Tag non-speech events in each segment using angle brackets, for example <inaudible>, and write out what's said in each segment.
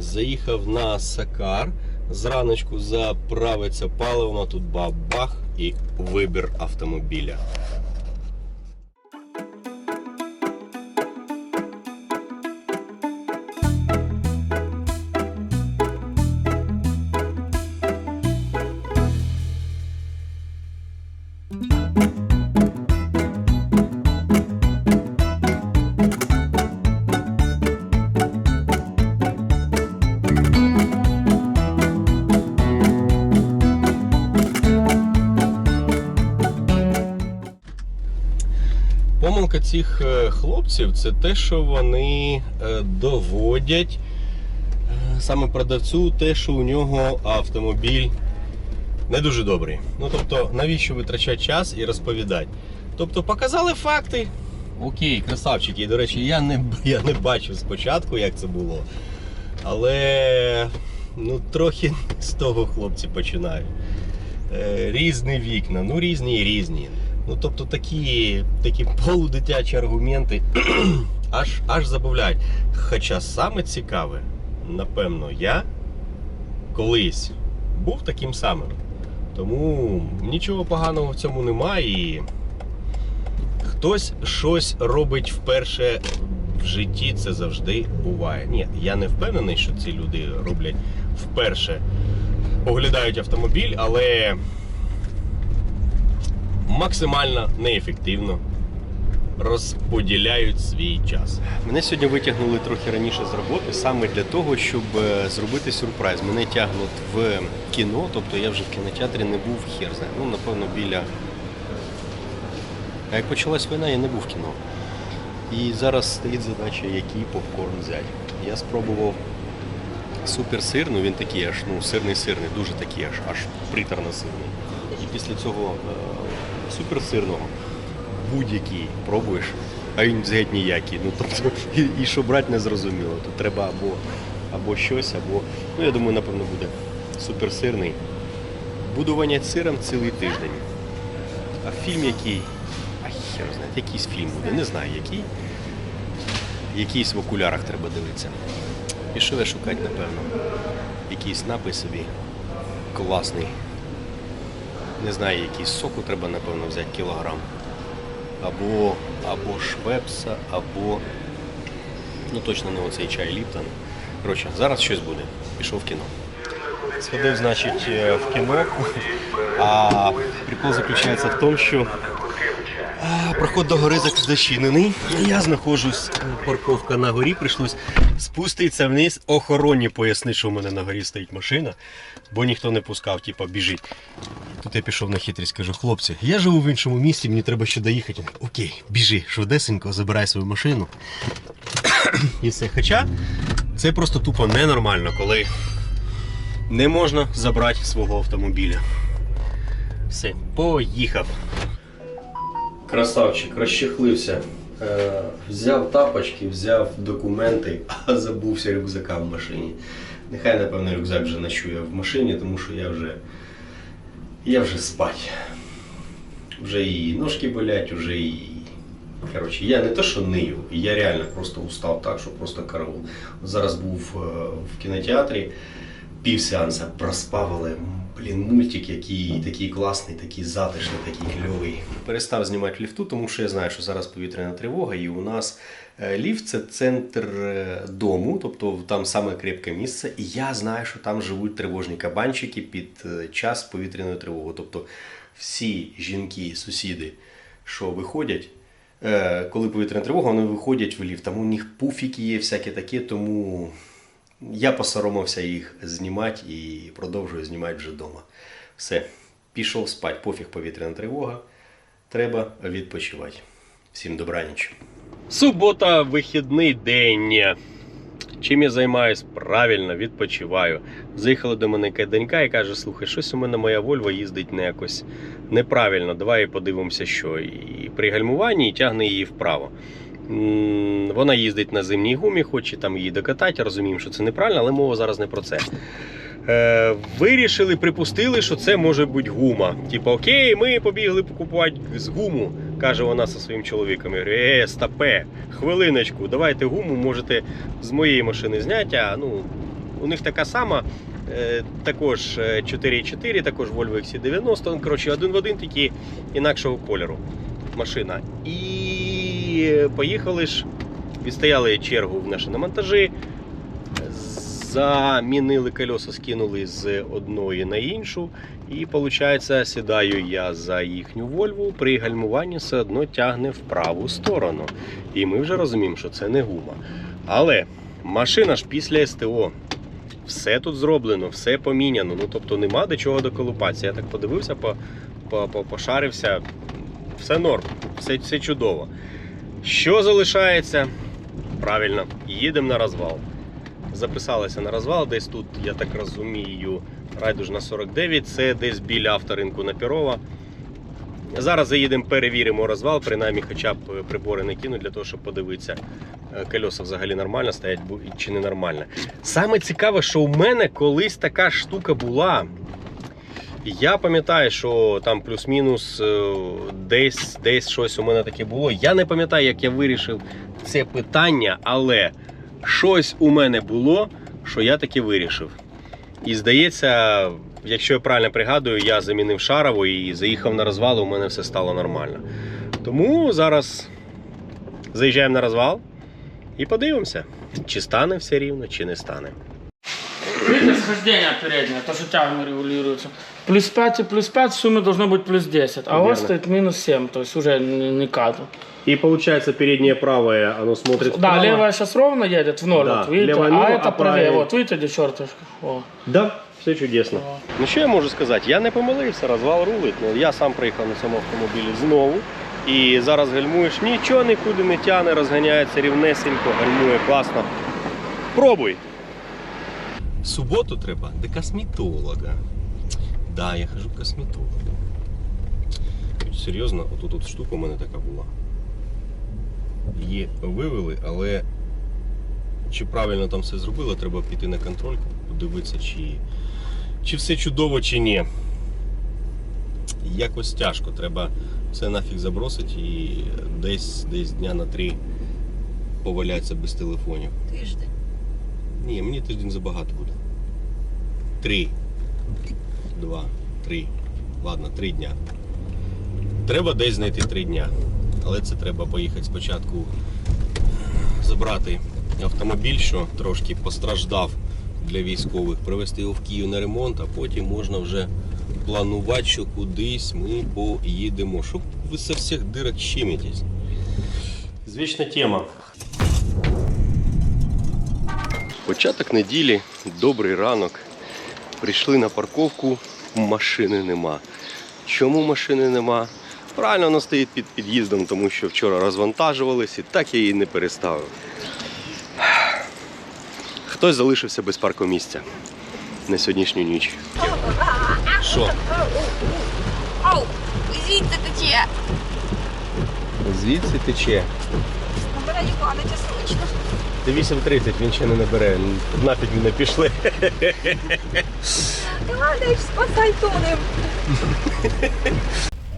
Заїхав на Сакар. Зраночку заправиться паливом, а тут бабах і вибір автомобіля. Помилка цих е, хлопців це те, що вони е, доводять е, саме продавцю те, що у нього автомобіль не дуже добрий. Ну тобто, навіщо витрачати час і розповідати? Тобто, показали факти. Окей, красавчики. І, до речі, я не, <laughs> я не бачив спочатку, як це було. Але ну, трохи з того хлопці починають. Різні вікна, ну різні і різні. Ну, тобто такі, такі полудитячі аргументи <clears throat> аж, аж забавляють. Хоча саме цікаве, напевно, я колись був таким самим. Тому нічого поганого в цьому немає. І хтось щось робить вперше в житті, це завжди буває. Ні, я не впевнений, що ці люди роблять вперше. Оглядають автомобіль, але максимально неефективно розподіляють свій час. Мене сьогодні витягнули трохи раніше з роботи саме для того, щоб е, зробити сюрприз. Мене тягнуть в кіно, тобто я вже в кінотеатрі не був хер знає. Ну, напевно, біля. А як почалась війна, я не був в кіно. І зараз стоїть задача, який попкорн взяти. Я спробував суперсирну, він такий аж ну, сирний сирний, дуже такий аж аж приторно сирний. І після цього е, суперсирного будь-який пробуєш, а він геть ніякий. Ну, тобто, і, і що брати не зрозуміло. Тут треба або, або щось, або. Ну, я думаю, напевно, буде суперсирний. Буду воняти сиром цілий тиждень. А фільм який? А хер знає, якийсь фільм буде, не знаю який. Якийсь в окулярах треба дивитися. Пішов я шукати, напевно. Якийсь напій собі класний. Не знаю, якийсь соку треба, напевно, взяти кілограм. Або, або швепса, або. Ну точно не оцей чай Ліптон. Коротше, зараз щось буде. Пішов в кіно. Сходив, значить, е, в кіно. А прикол заключається в тому, що Проход до гори зачинений. Я знаходжусь, е, парковка на горі, прийшлось спуститися вниз. Охороні пояснити, що в мене на горі стоїть машина, бо ніхто не пускав, типа, біжить. Тут я пішов на хитрість, кажу, хлопці, я живу в іншому місті, мені треба ще доїхати. Окей, біжи, швидесенько, забирай свою машину. І все. Хоча це просто тупо ненормально, коли не можна забрати свого автомобіля. Все, поїхав. Красавчик, розчехлився. Е, взяв тапочки, взяв документи, <laughs> а забувся рюкзака в машині. Нехай, напевно, рюкзак вже ночує в машині, тому що я вже. Я вже спать. Вже і ножки болять, вже і. Коротше, я не то, що нию, я реально просто устав так, що просто караул. Зараз був е, в кінотеатрі, пів сеанса проспав, але блін, мультик, який такий класний, такий затишний, такий кльовий. Перестав знімати ліфту, тому що я знаю, що зараз повітряна тривога, і у нас е, ліфт це центр е, дому, тобто там саме крепке місце. І я знаю, що там живуть тривожні кабанчики під е, час повітряної тривоги. Тобто всі жінки, сусіди, що виходять. Коли повітряна тривога, вони виходять в ліфт. Там у них пуфіки є, всяке таке, тому я посоромився їх знімати і продовжую знімати вже вдома. Все, пішов спати, пофіг повітряна тривога. Треба відпочивати. Всім добраніч. Субота, вихідний день. Чим я займаюсь? Правильно, відпочиваю. Заїхала до мене донька і каже: слухай, щось у мене моя Вольва їздить не якось неправильно. Давай подивимося, що. І при гальмуванні і тягне її вправо. Вона їздить на зимній гумі, хоче там її докатати. Розуміємо, що це неправильно, але мова зараз не про це. Е, вирішили, припустили, що це може бути гума. Типа, окей, ми побігли покупувати з гуму, каже вона зі своїм чоловіком. Я говорю, е, стопе, хвилиночку, давайте гуму можете з моєї машини зняти, а ну, у них така сама. е, Також е, 4.4, також Volvo XC90. Ну, Коротше, один в один, тільки інакшого кольору машина. І поїхали ж, відстояли чергу в наші на монтажі. Замінили колеса, скинули з одної на іншу. І виходить, сідаю я за їхню Вольву, при гальмуванні все одно тягне в праву сторону. І ми вже розуміємо, що це не гума. Але машина ж після СТО. Все тут зроблено, все поміняно. Ну тобто нема до чого доколупатися. Я так подивився, по, по, по, пошарився. Все норм, все, все чудово. Що залишається? Правильно, їдемо на розвал. Записалися на розвал, десь тут, я так розумію, райдуж на 49, це десь біля авторинку на Пірова. Зараз заїдемо, перевіримо розвал, принаймні хоча б прибори не кину для того, щоб подивитися, е, кольоса взагалі нормально стоять чи не нормально. Саме цікаве, що у мене колись така штука була. Я пам'ятаю, що там плюс-мінус е, десь, десь щось у мене таке було. Я не пам'ятаю, як я вирішив це питання, але щось у мене було, що я таки вирішив. І здається, якщо я правильно пригадую, я замінив шарову і заїхав на розвал, у мене все стало нормально. Тому зараз заїжджаємо на розвал і подивимося, чи стане все рівно, чи не стане. Видите, схождение переднее, то, что тягами регулируется. Плюс 5 и плюс 5 в сумме должно быть плюс 10, а у вас Верно. стоит минус 7, то есть уже не, не кату. И получается переднее правое, оно смотрит Да, левая сейчас ровно едет в ноль, Да, вот видите, левая а ноль, это а правее, правее- вот видите, где черточка. О. Да, все чудесно. Ну що я можу сказати? Я не помилився, розвал рулить. Ну, я сам приїхав на цьому автомобілі знову. І зараз гальмуєш, нічого нікуди не тяне, розганяється рівнесенько, гальмує класно. Пробуй. В суботу треба до косметолога. Да, я хожу к косметологу. Серйозно, отут от штука у мене така була. Її вивели, але чи правильно там все зробили, треба піти на контроль, подивитися, чи, чи все чудово, чи ні. Якось тяжко, треба все нафіг забросити і десь, десь дня на три повалятися без телефонів. Тиждень. Ні, мені тиждень забагато буде. Три. Два, три. Ладно, три дня. Треба десь знайти три дня. Але це треба поїхати спочатку забрати автомобіль, що трошки постраждав для військових, привезти його в Київ на ремонт, а потім можна вже планувати, що кудись ми поїдемо. Щоб ви со всіх дирок щемитесь. Звічна тема. Початок неділі, добрий ранок. Прийшли на парковку, машини нема. Чому машини нема? Правильно, вона стоїть під під'їздом, тому що вчора розвантажувались і так я її не переставив. Хтось залишився без паркомісця на сьогоднішню ніч. Що? Оу, звідти тече. Звідси тече. Нікого, не тясовично. Ти 8.30, він ще не набере. Нафіг не пішли. Ладно, спасай тонем.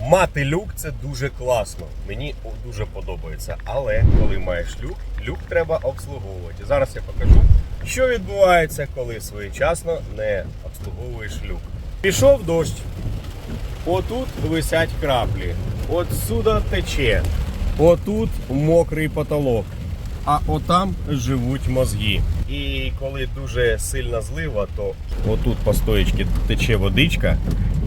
Мати люк це дуже класно. Мені дуже подобається. Але коли маєш люк, люк треба обслуговувати. Зараз я покажу, що відбувається, коли своєчасно не обслуговуєш люк. Пішов дощ. Отут висять краплі. Отсюда тече. Отут мокрий потолок. А отам живуть мозги. І коли дуже сильна злива, то отут по стоїчці тече водичка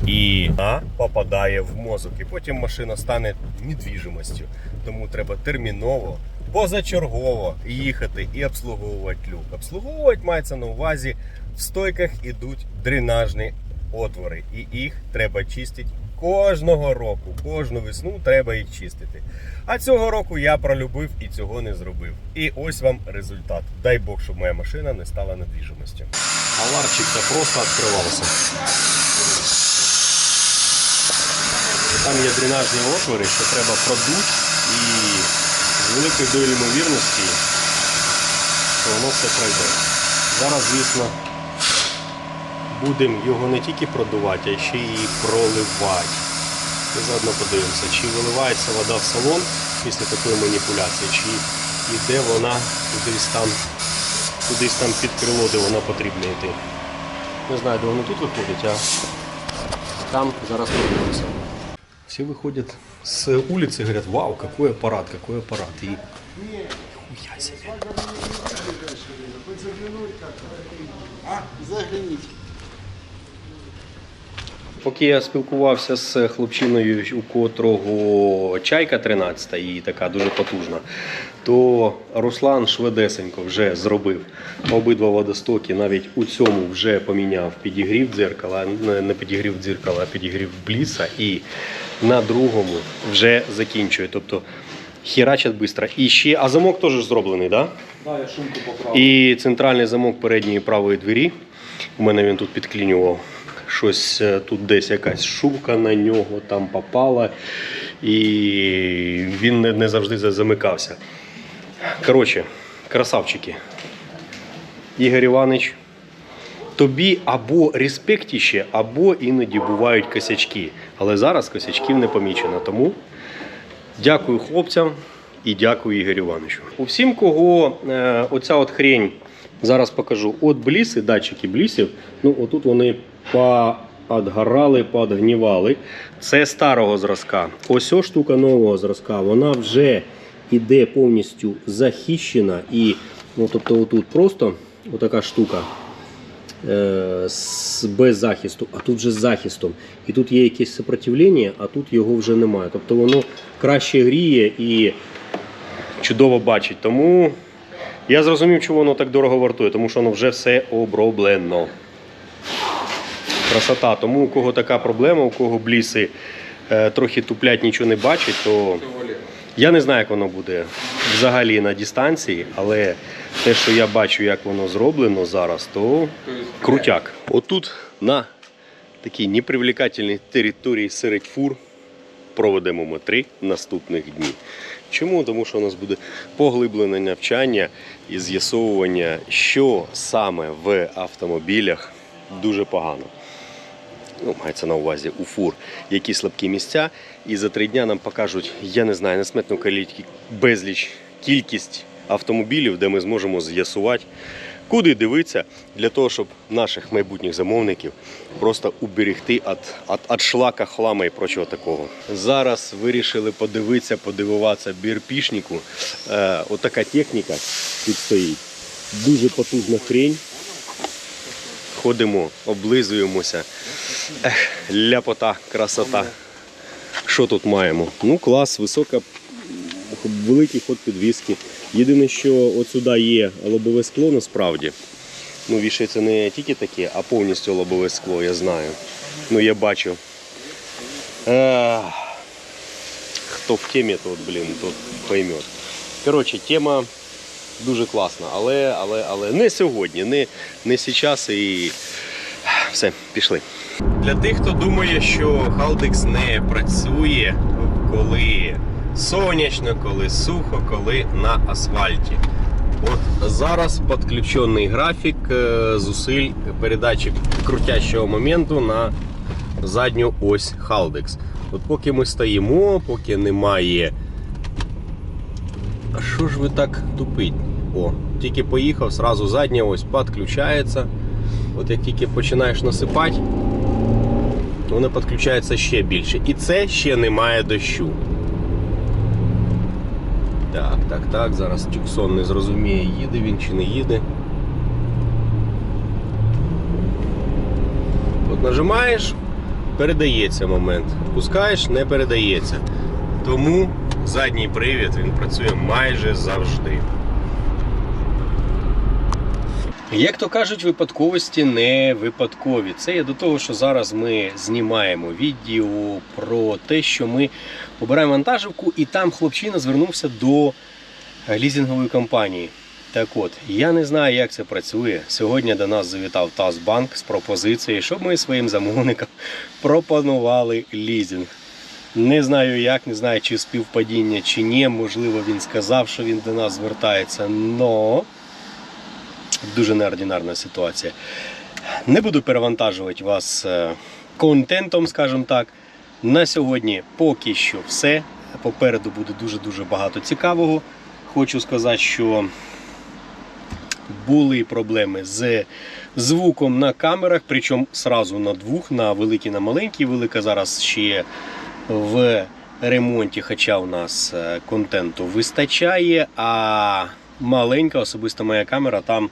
і вона попадає в мозок. І потім машина стане недвіжимостю. Тому треба терміново, позачергово їхати і обслуговувати люк. Обслуговувати мається на увазі, в стойках ідуть дренажні отвори, і їх треба чистити кожного року. Кожну весну треба їх чистити. А цього року я пролюбив і цього не зробив. І ось вам результат. Дай Бог, щоб моя машина не стала недвіжимостю. Аварчик це просто відкривався. Там є дренажні отвори, що треба продуть і з великою долею ймовірності, що воно все пройде. Зараз, звісно, будемо його не тільки продувати, а ще й проливати. І заодно подивимося, чи виливається вода в салон після такої маніпуляції, чи йде вона кудись там кудись там під крило, де воно потрібно йти. Не знаю, де воно тут виходить, а там зараз подивимося. Всі виходять з вулиці і говорять, вау, какой апарат, какой апарат. І хуя себе. Поки я спілкувався з хлопчиною, у котрого чайка 13 і така дуже потужна, то Руслан швидесенько вже зробив обидва водостоки. Навіть у цьому вже поміняв підігрів дзеркала, не- підігрів дзеркала, а підігрів бліса. І на другому вже закінчує. Тобто херачать швидко. І ще, а замок теж зроблений, так? Да? Да, я шумку поправив. І центральний замок передньої правої двері. У мене він тут підклінював. Щось е, тут десь якась шубка на нього там попала, і він не, не завжди замикався. Коротше, красавчики. Ігор Іванович, тобі або респектіще, або іноді бувають косячки. Але зараз косячків не помічено. Тому Дякую хлопцям і дякую Ігорю Івановичу. У всім, кого е, оця от хрень, зараз покажу, от бліси, датчики блісів, ну отут вони поадгорали, поадгнівали. Це старого зразка. Ось о штука нового зразка, вона вже іде повністю захищена і, ну тобто, отут просто отака штука е, без захисту, а тут вже з захистом. І тут є якесь сопротивлення, а тут його вже немає. Тобто воно краще гріє і чудово бачить. Тому я зрозумів, чому воно так дорого вартує, тому що воно вже все оброблено. Красота. Тому у кого така проблема, у кого бліси е, трохи туплять, нічого не бачить, то я не знаю, як воно буде взагалі на дистанції, але те, що я бачу, як воно зроблено зараз, то крутяк. Отут на такій непривлекательній території серед фур проведемо ми три наступних дні. Чому? Тому що у нас буде поглиблене навчання і з'ясовування, що саме в автомобілях дуже погано ну, мається на увазі у фур, які слабкі місця. І за три дня нам покажуть, я не знаю, несметну безліч кількість автомобілів, де ми зможемо з'ясувати, куди дивитися, для того, щоб наших майбутніх замовників просто уберегти від, від, від шлака, хлама і прочого такого. Зараз вирішили подивитися, подивуватися бірпішнику. Е, отака техніка тут стоїть. Дуже потужна хрень. Ходимо, облизуємося. Ех, ляпота, красота. Що тут маємо? Ну, клас, висока, великий ход підвіски. Єдине, що от сюди є лобове скло насправді. Ну, вішається не тільки таке, а повністю лобове скло, я знаю. Ну, я бачу. Ех, хто в темі, тот, блін, тот пойме. Коротше, тема дуже класна, але, але, але не сьогодні, не, не зараз і все, пішли. Для тих, хто думає, що Haldex не працює, коли сонячно, коли сухо, коли на асфальті. От зараз підключений графік е, зусиль передачі крутящого моменту на задню ось Haldex. От поки ми стоїмо, поки немає. А що ж ви так тупить? О, тільки поїхав, сразу задня ось підключається. От як тільки починаєш насипати, воно підключається ще більше. І це ще немає дощу. Так, так. Зараз Тюксон не зрозуміє, їде він чи не їде. От нажимаєш, передається момент. Пускаєш, не передається. Тому задній привід він працює майже завжди. Як то кажуть, випадковості не випадкові. Це є до того, що зараз ми знімаємо відео про те, що ми обираємо вантажівку, і там хлопчина звернувся до лізингової компанії. Так от, я не знаю, як це працює. Сьогодні до нас завітав Тазбанк з пропозицією, щоб ми своїм замовникам <laughs> пропонували лізинг. Не знаю як, не знаю, чи співпадіння, чи ні. Можливо, він сказав, що він до нас звертається. Но дуже неординарна ситуація. Не буду перевантажувати вас е, контентом, скажімо так. На сьогодні поки що все. Попереду буде дуже-дуже багато цікавого. Хочу сказати, що були проблеми з звуком на камерах, причому сразу на двох, на великий, на маленький. Велика зараз ще в ремонті, хоча у нас е, контенту вистачає, а маленька, особисто моя камера, там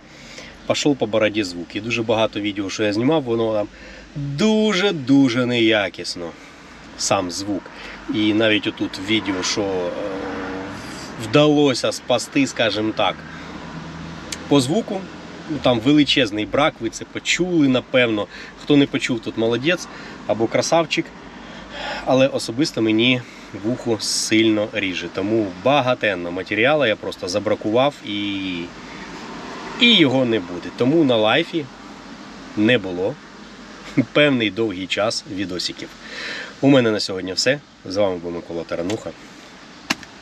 пішов по бороді звук. І дуже багато відео, що я знімав, воно там дуже-дуже неякісно. Сам звук. І навіть отут відео, що е, вдалося спасти, скажімо так, по звуку. Ну, Там величезний брак, ви це почули, напевно. Хто не почув, тут молодець або красавчик. Але особисто мені вухо сильно ріже. Тому багатенно матеріалу я просто забракував і, і його не буде. Тому на лайфі не було <laughs> певний довгий час відосиків. У мене на сьогодні все. З вами був Микола Тарануха.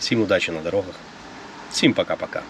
Всім удачі на дорогах. Всім пока-пока.